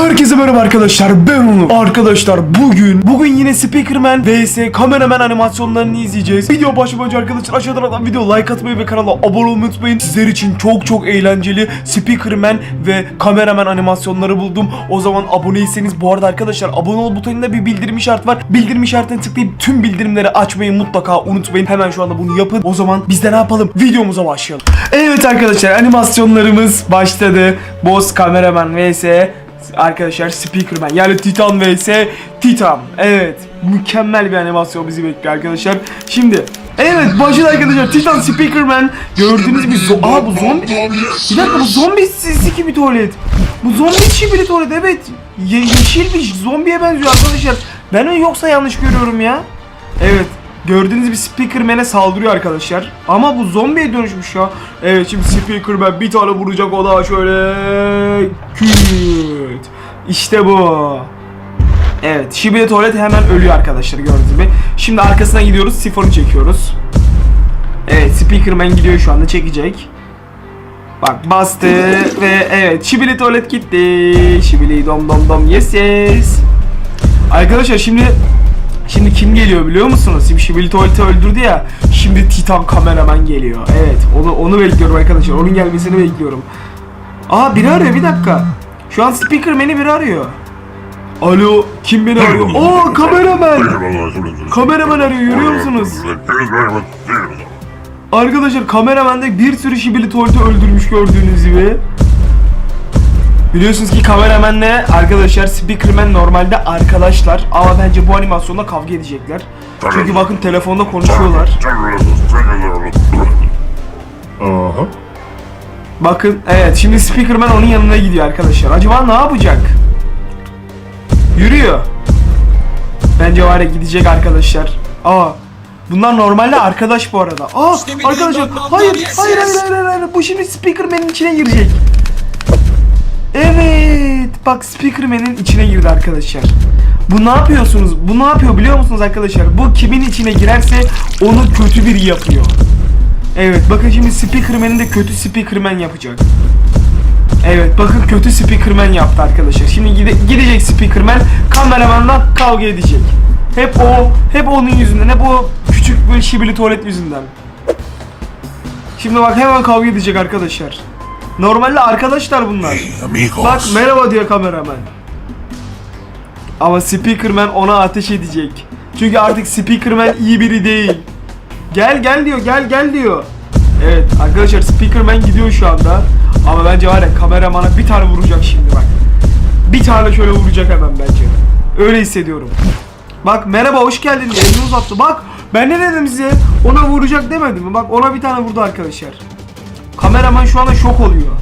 Herkese merhaba arkadaşlar ben Onur. Arkadaşlar bugün Bugün yine Speakerman vs. Kameraman animasyonlarını izleyeceğiz. Video başlamadan arkadaşlar aşağıdan adam video like atmayı ve kanala abone olmayı unutmayın. Sizler için çok çok eğlenceli Speakerman ve Kameraman animasyonları buldum. O zaman aboneyseniz bu arada arkadaşlar abone ol butonunda bir bildirim işareti var. Bildirim işaretine tıklayıp tüm bildirimleri açmayı mutlaka unutmayın. Hemen şu anda bunu yapın. O zaman biz de ne yapalım? Videomuza başlayalım. Evet arkadaşlar animasyonlarımız başladı. Boss Kameraman vs Arkadaşlar Speakerman yani Titan vs. Titan. Evet mükemmel bir animasyon bizi bekliyor arkadaşlar. Şimdi Evet başladı arkadaşlar. Titan Speakerman. Gördüğünüz gibi zo Aa bu zombi Bir dakika bu zombi sisi bir tuvalet. Bu zombi içi bir tuvalet evet. Ye Yeşil bir zombiye benziyor arkadaşlar. Ben mi yoksa yanlış görüyorum ya. Evet Gördüğünüz gibi Speakerman'e saldırıyor arkadaşlar. Ama bu zombiye dönüşmüş ya. Evet şimdi Speakerman bir tane vuracak o da şöyle küt. İşte bu. Evet Şibile tuvalet hemen ölüyor arkadaşlar gördüğünüz gibi. Şimdi arkasına gidiyoruz sifonu çekiyoruz. Evet Speakerman gidiyor şu anda çekecek. Bak bastı ve evet Şibili tuvalet gitti. Şibili dom dom dom yes yes. Arkadaşlar şimdi Şimdi kim geliyor biliyor musunuz? Şimdi Şibili tuvaleti öldürdü ya. Şimdi Titan kameraman geliyor. Evet onu onu bekliyorum arkadaşlar. Onun gelmesini bekliyorum. Aa biri arıyor bir dakika. Şu an Speakerman'i biri arıyor. Alo kim beni arıyor? Oo kameraman. Kameraman arıyor görüyor musunuz? Arkadaşlar kameramanda bir sürü şibili tuvaleti öldürmüş gördüğünüz gibi. Biliyorsunuz ki kameramanla arkadaşlar Speakerman normalde arkadaşlar ama bence bu animasyonda kavga edecekler. Çünkü bakın telefonda konuşuyorlar. Aha. Bakın evet şimdi Speakerman onun yanına gidiyor arkadaşlar. Acaba ne yapacak? Yürüyor. Bence var ya gidecek arkadaşlar. Aa Bunlar normalde arkadaş bu arada. Aa arkadaşlar hayır hayır hayır hayır hayır bu şimdi Speakerman'in içine girecek. Evet bak Speakerman'in içine girdi arkadaşlar. Bu ne yapıyorsunuz? Bu ne yapıyor biliyor musunuz arkadaşlar? Bu kimin içine girerse onu kötü biri yapıyor. Evet bakın şimdi Speakerman'i de kötü Speakerman yapacak. Evet bakın kötü Speakerman yaptı arkadaşlar. Şimdi gide- gidecek Speakerman kameramanla kavga edecek. Hep o, hep onun yüzünden, hep o küçük böyle şibili tuvalet yüzünden. Şimdi bak hemen kavga edecek arkadaşlar. Normalde arkadaşlar bunlar. Bak merhaba diyor kameraman. Ama Speakerman ona ateş edecek. Çünkü artık Speakerman iyi biri değil. Gel gel diyor gel gel diyor. Evet arkadaşlar Speakerman gidiyor şu anda. Ama bence var ya kameramana bir tane vuracak şimdi bak. Bir tane şöyle vuracak hemen bence. Öyle hissediyorum. Bak merhaba hoş geldin elini uzattı. Bak ben ne dedim size? Ona vuracak demedim mi? Bak ona bir tane vurdu arkadaşlar. Kameraman şu anda şok oluyor.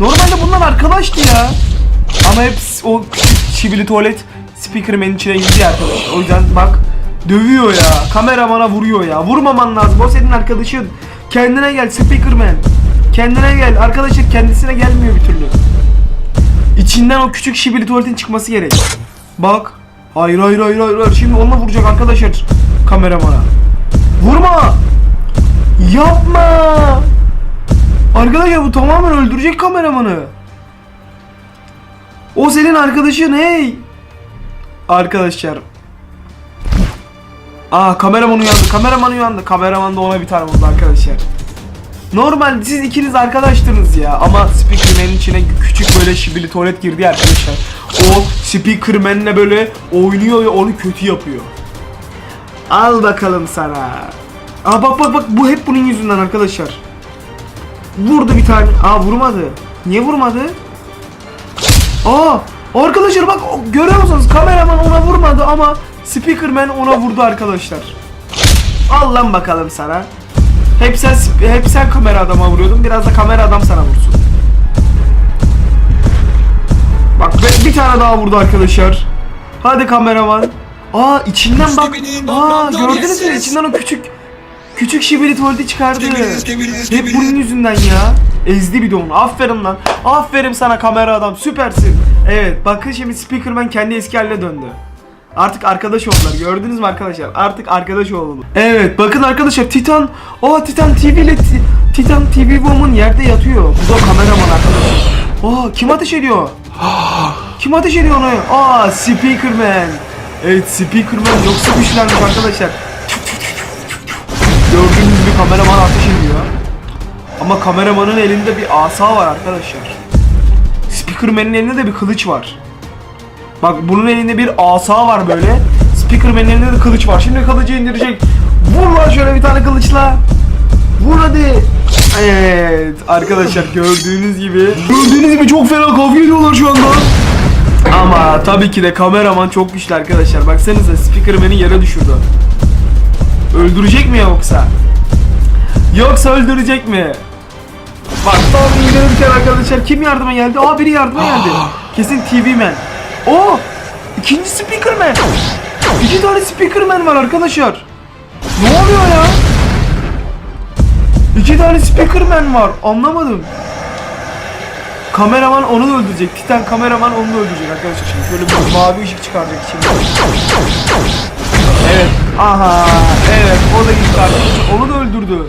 Normalde bunlar arkadaştı ya. Ama hep o çivili tuvalet Speakerman'in içine girdi arkadaşlar. O yüzden bak dövüyor ya. Kameramana vuruyor ya. Vurmaman lazım. O senin arkadaşın. Kendine gel Speakerman. Kendine gel. Arkadaşın kendisine gelmiyor bir türlü. İçinden o küçük şibili tuvaletin çıkması gerek. Bak. Hayır hayır hayır hayır. Şimdi onunla vuracak arkadaşlar kameramana. Vurma. Yapma. Arkadaşlar bu tamamen öldürecek kameramanı. O senin arkadaşın hey. Arkadaşlar. Aa kameraman uyandı. Kameraman uyandı. Kameraman da ona bir tane vurdu arkadaşlar. Normal siz ikiniz arkadaştınız ya ama Speakerman'in içine küçük böyle şibili tuvalet girdi arkadaşlar. O Speakerman'le böyle oynuyor ve onu kötü yapıyor. Al bakalım sana. Aa bak bak bak bu hep bunun yüzünden arkadaşlar. Vurdu bir tane. Aa vurmadı. Niye vurmadı? Aa arkadaşlar bak görüyor musunuz? Kameraman ona vurmadı ama Speakerman ona vurdu arkadaşlar. Al lan bakalım sana. Hep sen hep sen kamera adama vuruyordun. Biraz da kamera adam sana vursun. Bak bir, tane daha vurdu arkadaşlar. Hadi kameraman. Aa içinden bak. Aa gördünüz mü? İçinden o küçük küçük şibeli tuvaleti çıkardı. Hep bunun yüzünden ya. Ezdi bir de onu. Aferin lan. Aferin sana kamera adam. Süpersin. Evet bakın şimdi Speakerman kendi eski haline döndü. Artık arkadaş oldular. Gördünüz mü arkadaşlar? Artık arkadaş oldu. Evet bakın arkadaşlar Titan. Aa Titan TV ile Ti- Titan TV Woman yerde yatıyor. Bu da kameraman arkadaşlar. Aa kim ateş ediyor? Kim ateş ediyor onu? Aa Speakerman. Evet Speakerman yoksa güçlenmiş arkadaşlar. Gördüğünüz gibi kameraman ateş ediyor. Ama kameramanın elinde bir asa var arkadaşlar. Speakerman'in elinde de bir kılıç var. Bak bunun elinde bir asa var böyle. Speakerman'in elinde de kılıç var. Şimdi kılıcı indirecek. Vur lan şöyle bir tane kılıçla. Vur hadi. Evet arkadaşlar gördüğünüz gibi. Gördüğünüz gibi çok fena kavga ediyorlar şu anda. Ama tabii ki de kameraman çok güçlü arkadaşlar. Baksanıza Speakerman'i yere düşürdü. Öldürecek mi yoksa? Yoksa öldürecek mi? Bak tam indirirken arkadaşlar kim yardıma geldi? Aa biri yardıma geldi. Kesin TV Man. Oo! İkinci Speakerman. İki tane Speakerman var arkadaşlar. Ne oluyor ya? İki tane Speakerman var. Anlamadım. Kameraman onu da öldürecek. Titan kameraman onu da öldürecek arkadaşlar şimdi. Şöyle bir mavi ışık çıkaracak şimdi. Evet. Aha. Evet. O da gitti arkadaşlar. Onu da öldürdü.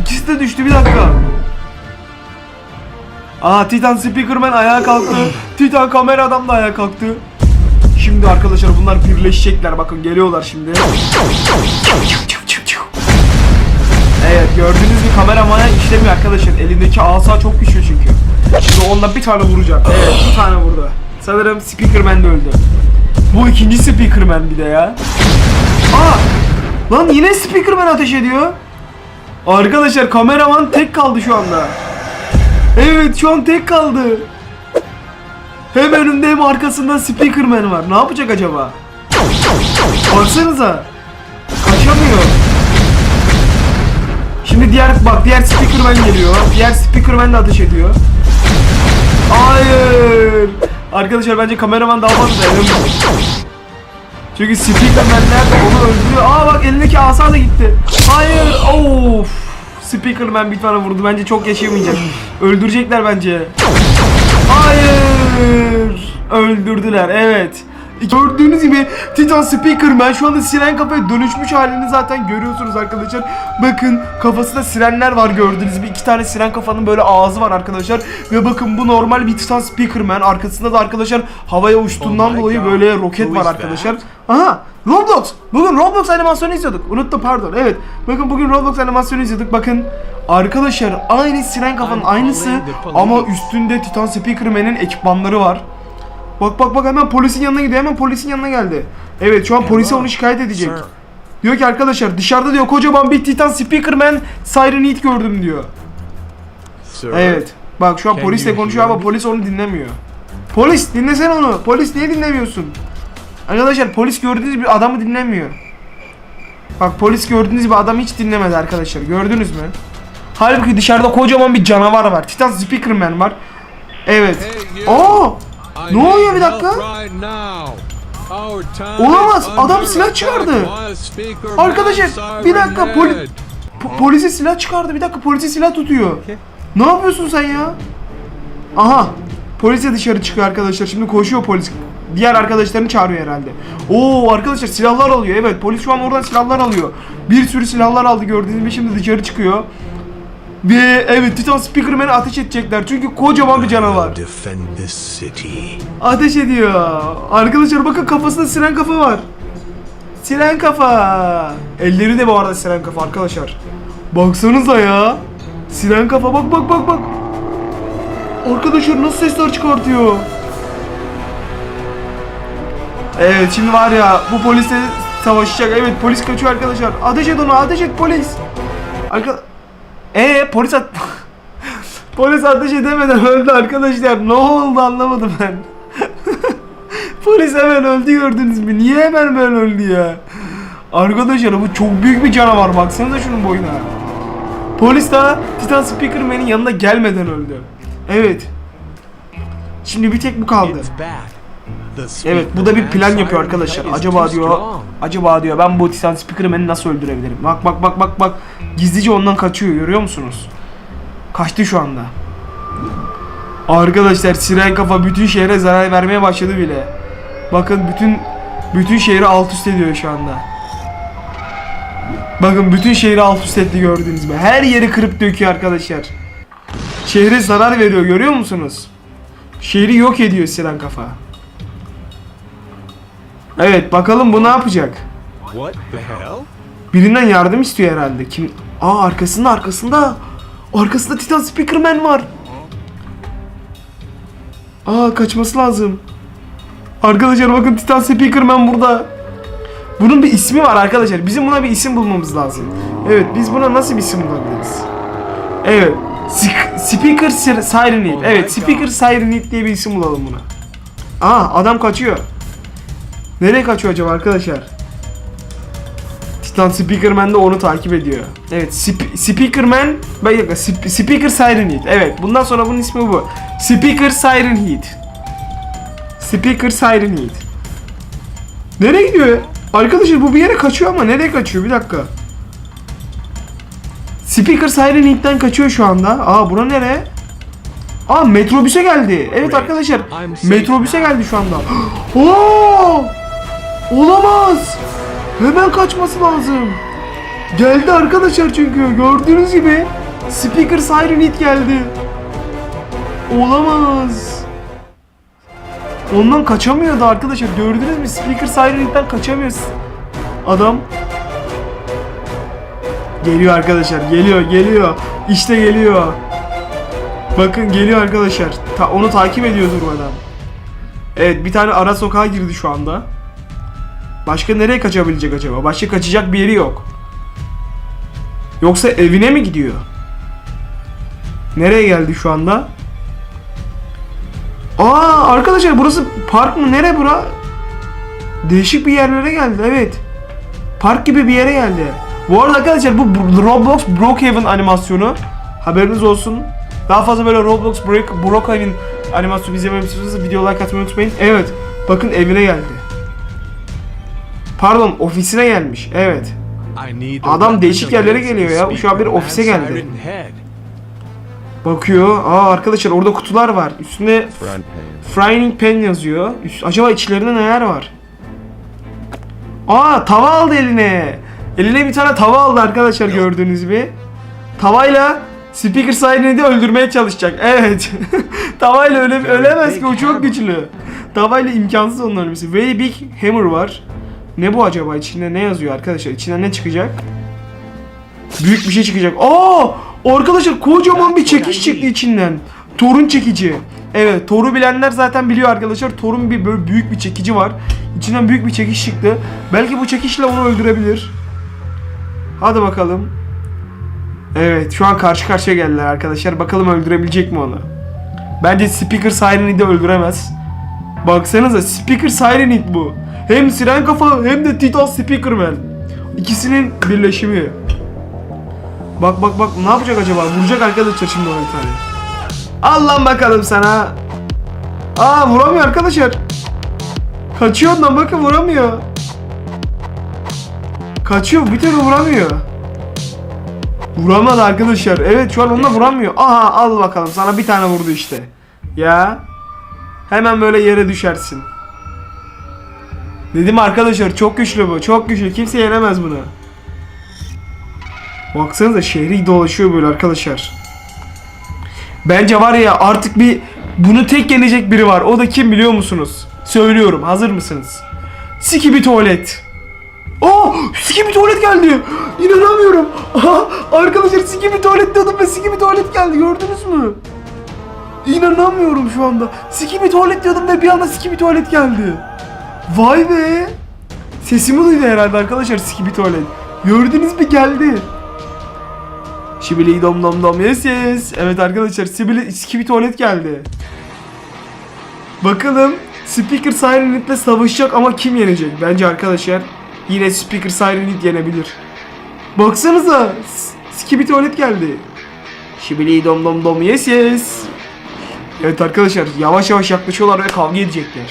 İkisi de düştü. Bir dakika. Aa Titan Speakerman ayağa kalktı. Titan kamera adam da ayağa kalktı. Şimdi arkadaşlar bunlar birleşecekler. Bakın geliyorlar şimdi. Evet gördüğünüz gibi kameramana işlemiyor arkadaşlar. Elindeki asa çok güçlü çünkü. Şimdi onunla bir tane vuracak. Evet bir tane vurdu. Sanırım Speakerman de öldü. Bu ikinci Speakerman bir de ya. Aa! Lan yine Speakerman ateş ediyor. Arkadaşlar kameraman tek kaldı şu anda. Evet şu an tek kaldı. Hem önümde hem arkasında Speakerman var. Ne yapacak acaba? Baksanıza. Kaçamıyor. Şimdi diğer bak diğer Speakerman geliyor. Diğer Speakerman de ateş ediyor. Hayır. Arkadaşlar bence kameraman daha fazla dayanamıyor. Çünkü Speakerman'ler onu öldürüyor. Aa bak elindeki asa da gitti. Hayır. Of. Speakerman bir tane vurdu. Bence çok yaşayamayacak. Öldürecekler bence. Hayır. Öldürdüler. Evet. Gördüğünüz gibi Titan Speakerman şu anda siren kafaya dönüşmüş halini zaten görüyorsunuz arkadaşlar. Bakın kafasında sirenler var gördüğünüz gibi. iki tane siren kafanın böyle ağzı var arkadaşlar. Ve bakın bu normal bir Titan Speakerman. Arkasında da arkadaşlar havaya uçtuğundan Oh dolayı God. böyle roket var arkadaşlar. Aha Roblox. Bugün Roblox animasyonu izliyorduk. Unuttum pardon. Evet. Bakın bugün Roblox animasyonu izliyorduk. Bakın arkadaşlar aynı siren kafanın aynısı ama üstünde Titan Speakerman'in ekipmanları var. Bak bak bak hemen polisin yanına gidiyor. Hemen polisin yanına geldi. Evet şu an polise onu şikayet edecek. Diyor ki arkadaşlar dışarıda diyor kocaman bir Titan Speakerman Siren Heat gördüm diyor. Evet. Bak şu an polisle konuşuyor ama polis onu dinlemiyor. Polis dinlesene onu. Polis niye dinlemiyorsun? Arkadaşlar polis gördüğünüz bir adamı dinlemiyor. Bak polis gördüğünüz gibi adam hiç dinlemedi arkadaşlar. Gördünüz mü? Halbuki dışarıda kocaman bir canavar var. Titan Speakerman var. Evet. Hey, you. Ne oluyor bir dakika? Olamaz, adam silah çıkardı. by a speaker Arkadaşlar man bir dakika poli po- polise silah çıkardı. Bir dakika polise silah tutuyor. Ne yapıyorsun sen ya? Aha. Polis de dışarı çıkıyor arkadaşlar. Şimdi koşuyor polis. Diğer arkadaşlarını çağırıyor herhalde. Oo arkadaşlar silahlar alıyor. Evet polis şu an oradan silahlar alıyor. Bir sürü silahlar aldı gördüğünüz gibi şimdi dışarı çıkıyor. Ve evet Titan Speakerman'e ateş edecekler. Çünkü kocaman bir canavar. Ateş ediyor. Arkadaşlar bakın kafasında siren kafa var. Siren kafa. Elleri de bu arada siren kafa arkadaşlar. Baksanıza ya. Siren kafa bak bak bak bak. Arkadaşlar nasıl sesler çıkartıyor. Evet şimdi var ya bu polisle savaşacak. Evet polis kaçıyor arkadaşlar. Ateş et onu ateş et polis. Arka... Ee polis at... polis ateş edemeden öldü arkadaşlar. Ne oldu anlamadım ben. polis hemen öldü gördünüz mü? Niye hemen böyle öldü ya? Arkadaşlar bu çok büyük bir canavar. Baksanıza şunun boyuna. Polis daha Titan Speakerman'in yanına gelmeden öldü. Evet. Şimdi bir tek bu kaldı. Evet bu da bir plan yapıyor arkadaşlar. Acaba diyor, acaba diyor ben bu Titan Speakerman'i nasıl öldürebilirim? Bak bak bak bak bak. Gizlice ondan kaçıyor görüyor musunuz? Kaçtı şu anda. Arkadaşlar siren kafa bütün şehre zarar vermeye başladı bile. Bakın bütün bütün şehri alt üst ediyor şu anda. Bakın bütün şehri alt üst etti gördüğünüz gibi. Her yeri kırıp döküyor arkadaşlar. Şehre zarar veriyor görüyor musunuz? Şehri yok ediyor siren kafa. Evet bakalım bu ne yapacak? What the hell? Birinden yardım istiyor herhalde. Kim? Aa arkasında arkasında. Arkasında Titan Speakerman var. Aa kaçması lazım. Arkadaşlar bakın Titan Speakerman burada. Bunun bir ismi var arkadaşlar. Bizim buna bir isim bulmamız lazım. Evet biz buna nasıl bir isim bulabiliriz? Evet. Speaker Sir- Siren Heat. Evet Speaker Siren Heat diye bir isim bulalım buna. Aa adam kaçıyor. Nereye kaçıyor acaba arkadaşlar? Titan Speakerman de onu takip ediyor. Evet, Sp- Speakerman, bir dakika, Sp- Speaker Siren Heat. Evet, bundan sonra bunun ismi bu. Speaker Siren Heat. Speaker Siren Heat. Nereye gidiyor? Arkadaşlar bu bir yere kaçıyor ama nereye kaçıyor? Bir dakika. Speaker Siren Heat'ten kaçıyor şu anda. Aa bura nere? Aa metrobüse geldi. Evet arkadaşlar. Metrobüse geldi şu anda. Oo! Olamaz. Hemen kaçması lazım. Geldi arkadaşlar çünkü gördüğünüz gibi Speaker Siren Hit geldi. Olamaz. Ondan kaçamıyordu arkadaşlar. Gördünüz mü? Speaker Siren Hit'ten kaçamıyor. Adam. Geliyor arkadaşlar. Geliyor, geliyor. İşte geliyor. Bakın geliyor arkadaşlar. Ta- onu takip ediyor durmadan. Evet, bir tane ara sokağa girdi şu anda. Başka nereye kaçabilecek acaba? Başka kaçacak bir yeri yok. Yoksa evine mi gidiyor? Nereye geldi şu anda? Aa arkadaşlar burası park mı? Nere bura? Değişik bir yerlere geldi evet. Park gibi bir yere geldi. Bu arada arkadaşlar bu Roblox Brookhaven animasyonu. Haberiniz olsun. Daha fazla böyle Roblox Brookhaven animasyonu izlemeyi istiyorsanız video like atmayı unutmayın. Evet. Bakın evine geldi. Pardon ofisine gelmiş. Evet. Adam değişik yerlere geliyor ya. Şu an bir ofise geldi. Bakıyor. Aa arkadaşlar orada kutular var. Üstünde. Frying Pan yazıyor. Üst- acaba içlerinde neler var? Aa tava aldı eline. Eline bir tane tava aldı arkadaşlar gördüğünüz gibi. Tavayla Speaker Siren'i de öldürmeye çalışacak. Evet. Tavayla öle ölemez ki o çok güçlü. Tavayla imkansız onun ölmesi. Very Big Hammer var. Ne bu acaba? İçinde ne yazıyor arkadaşlar? İçinden ne çıkacak? Büyük bir şey çıkacak. Aa! Arkadaşlar kocaman bir çekiç çıktı içinden. Torun çekici. Evet, Tor'u bilenler zaten biliyor arkadaşlar. Tor'un bir böyle büyük bir çekici var. İçinden büyük bir çekiç çıktı. Belki bu çekiçle onu öldürebilir. Hadi bakalım. Evet, şu an karşı karşıya geldiler arkadaşlar. Bakalım öldürebilecek mi onu? Bence Speaker Siren'i de öldüremez. Baksanıza Speaker Siren Hit bu. Hem siren kafa hem de Titan Speakerman. İkisinin birleşimi. Bak bak bak ne yapacak acaba? Vuracak arkadaşlar şimdi ona bir tane. Al lan bakalım sana. Aa vuramıyor arkadaşlar. Kaçıyor ondan bakın vuramıyor. Kaçıyor bir türlü vuramıyor. Vuramadı arkadaşlar. Evet şu an onunla vuramıyor. Aha al bakalım sana bir tane vurdu işte. Ya. Hemen böyle yere düşersin. Dedim arkadaşlar çok güçlü bu. Çok güçlü. Kimse yenemez bunu. Baksanıza şehri dolaşıyor böyle arkadaşlar. Bence var ya artık bir bunu tek yenecek biri var. O da kim biliyor musunuz? Söylüyorum. Hazır mısınız? Siki tuvalet. Oh! Siki tuvalet geldi. İnanamıyorum. Aha, arkadaşlar siki tuvalet diyordum ve siki tuvalet geldi. Gördünüz mü? İnanamıyorum şu anda. Siki tuvalet diyordum ve bir anda siki tuvalet geldi. Vay be. Sesimi duydu herhalde arkadaşlar siki tuvalet. Gördünüz mü geldi. Şibili dom dom dom yes yes. Evet arkadaşlar Sibili Skibidi tuvalet geldi. Bakalım Speaker Siren Hit'le savaşacak ama kim yenecek? Bence arkadaşlar yine Speaker Siren Hit yenebilir. Baksanıza S- Skibidi tuvalet geldi. Şibili dom dom dom yes yes. Evet arkadaşlar yavaş yavaş yaklaşıyorlar ve kavga edecekler.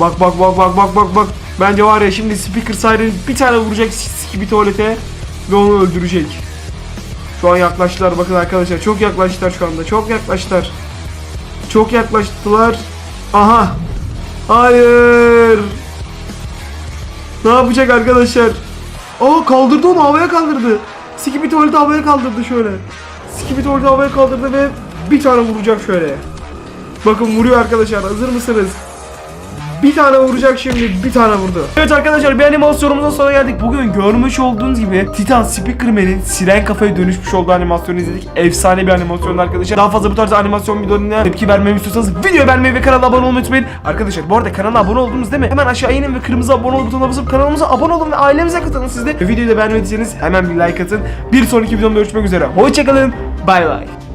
Bak bak bak bak bak bak bak. Bence var ya şimdi Speaker Siren bir tane vuracak Skibidi tuvalete ve onu öldürecek. Şu an yaklaştılar bakın arkadaşlar çok yaklaştılar şu anda çok yaklaştılar. Çok yaklaştılar. Aha. Hayır. Ne yapacak arkadaşlar? Aa kaldırdı onu havaya kaldırdı. Skibidi tuvaleti havaya kaldırdı şöyle. Skibidi tuvaleti havaya kaldırdı ve bir tane vuracak şöyle. Bakın vuruyor arkadaşlar hazır mısınız? bir tane vuracak şimdi bir tane vurdu. Evet arkadaşlar bir animasyonumuzun sonuna geldik. Bugün görmüş olduğunuz gibi Titan Speakerman'in siren kafaya dönüşmüş olduğu animasyonu izledik. Efsane bir animasyondu arkadaşlar. Daha fazla bu tarz animasyon videolarına tepki vermemi istiyorsanız videoyu beğenmeyi ve kanala abone olmayı unutmayın. Arkadaşlar bu arada kanala abone oldunuz değil mi? Hemen aşağı inin ve kırmızı abone ol butonuna basıp kanalımıza abone olun ve ailemize katılın siz de. Ve videoyu da beğenmediyseniz hemen bir like atın. Bir sonraki videomda görüşmek üzere. Hoşçakalın. Bay bay.